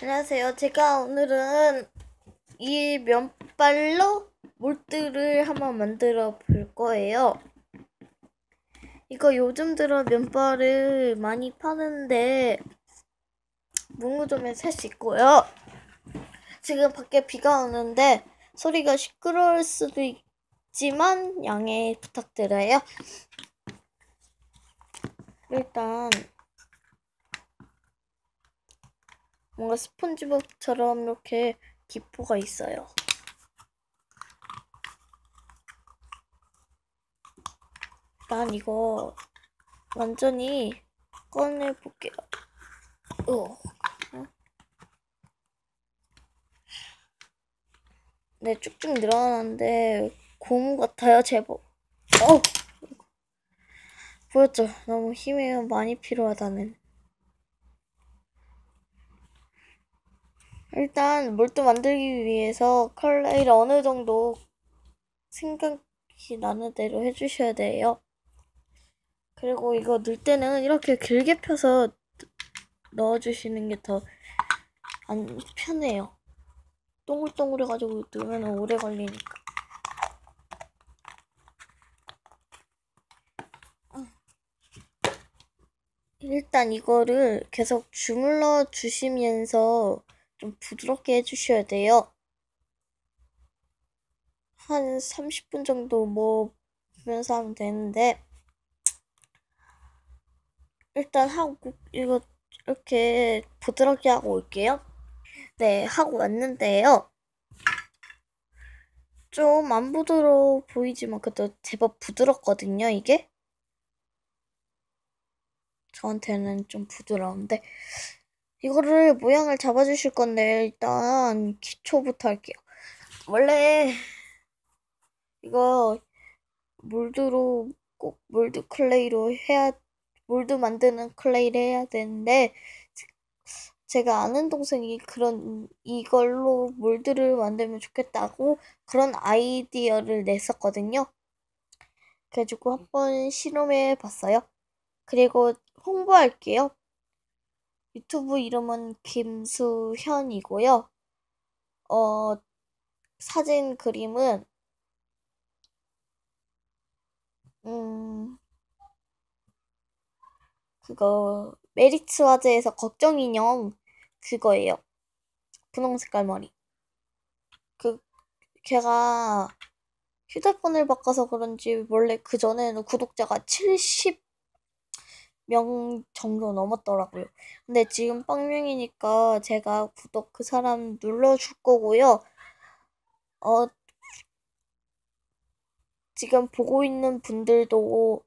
안녕하세요. 제가 오늘은 이 면발로 몰드를 한번 만들어 볼 거예요. 이거 요즘 들어 면발을 많이 파는데 문구점에 살수 있고요. 지금 밖에 비가 오는데 소리가 시끄러울 수도 있지만 양해 부탁드려요. 일단 뭔가 스폰지밥처럼 이렇게 기포가 있어요. 난 이거 완전히 꺼내볼게요. 어. 네, 쭉쭉 늘어나는데 고무 같아요, 제법. 어! 보였죠? 너무 힘이 많이 필요하다는. 일단 몰드 만들기 위해서 컬러를 어느 정도 생각이 나는 대로 해주셔야 돼요. 그리고 이거 넣을 때는 이렇게 길게 펴서 넣어주시는 게 더 안 편해요. 동글동글해가지고 넣으면 오래 걸리니까. 일단 이거를 계속 주물러 주시면서 좀 부드럽게 해주셔야 돼요. 한 30분 정도 뭐면서 하면 되는데 일단 하고 이거 이렇게 부드럽게 하고 올게요. 네, 하고 왔는데요. 좀 안 부드러워 보이지만 그래도 제법 부드럽거든요, 이게. 저한테는 좀 부드러운데 이거를 모양을 잡아주실 건데 일단 기초부터 할게요. 원래 이거 몰드로 꼭 몰드 클레이로 해야 몰드 만드는 클레이를 해야 되는데 제가 아는 동생이 그런 이걸로 몰드를 만들면 좋겠다고 그런 아이디어를 냈었거든요. 그래가지고 한번 실험해 봤어요. 그리고 홍보할게요. 유튜브 이름은 김수현이고요. 어, 사진 그림은, 음, 그거, 메리츠 화제에서 걱정 인형, 그거예요. 분홍 색깔 머리. 그, 걔가 휴대폰을 바꿔서 그런지 원래 그 전에는 구독자가 70, 명 정도 넘었더라고요. 근데 지금 빵명이니까 제가 구독 그 사람 눌러줄 거고요. 어, 지금 보고 있는 분들도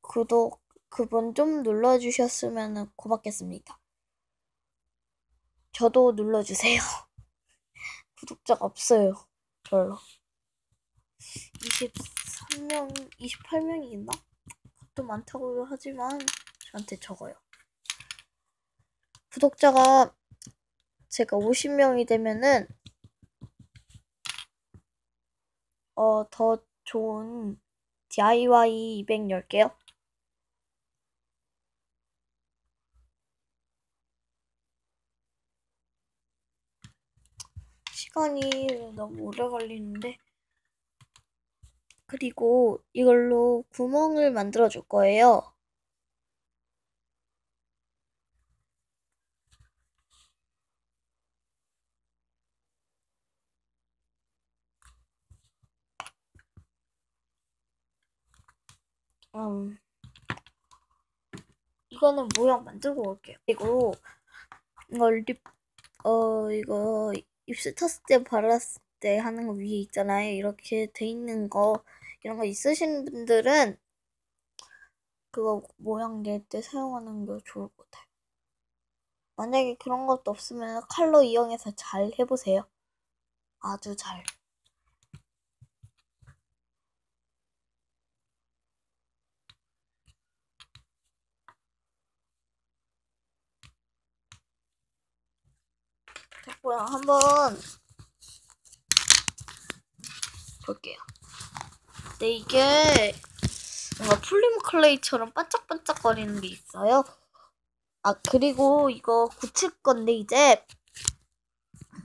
구독 그분 좀 눌러주셨으면 고맙겠습니다. 저도 눌러주세요. 구독자가 없어요. 별로. 23명, 28명이 있나? 또 많다고 하지만 저 한테 적어요. 구독자가 제가 50명이 되면은 어, 더 좋은 DIY 이벤트 열게요. 시간이 너무 오래 걸리는데 그리고 이걸로 구멍을 만들어 줄 거예요. 음, 이거는 모양 만들고 올게요. 그리고 이거 립, 어, 이거 입술 탔을 때 발랐을 때 하는 거 위에 있잖아요. 이렇게 돼 있는 거, 이런 거 있으신 분들은 그거 모양 낼 때 사용하는 게 좋을 것 같아요. 만약에 그런 것도 없으면 칼로 이용해서 잘 해보세요. 아주 잘. 됐고요. 한번 볼게요. 네, 이게 뭔가 풀림 클레이처럼 반짝반짝거리는 게 있어요. 아, 그리고 이거 굳힐 건데 이제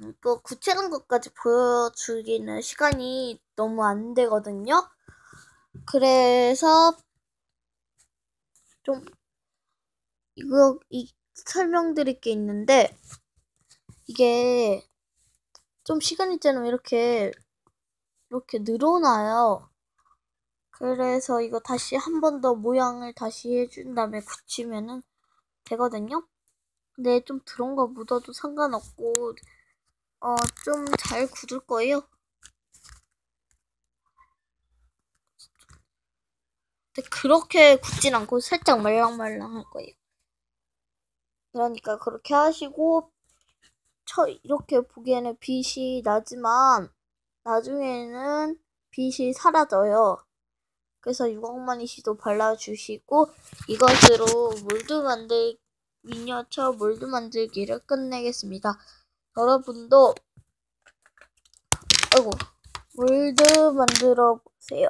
이거 굳히는 것까지 보여주기는 시간이 너무 안 되거든요. 그래서 좀 이거 이 설명드릴 게 있는데 이게 좀 시간이 지나면 이렇게 이렇게 늘어나요. 그래서 이거 다시 한 번 더 모양을 다시 해준 다음에 굳히면은 되거든요. 근데 좀 드러운 거 묻어도 상관없고 어 좀 잘 굳을 거예요. 근데 그렇게 굳진 않고 살짝 말랑말랑 할 거예요. 그러니까 그렇게 하시고 저 이렇게 보기에는 빛이 나지만 나중에는 빛이 사라져요. 그래서 유광마니시도 발라주시고 이것으로 몰드 만들 미니어처 몰드 만들기를 끝내겠습니다. 여러분도 아이고 몰드 만들어 보세요.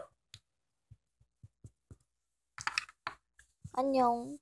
안녕.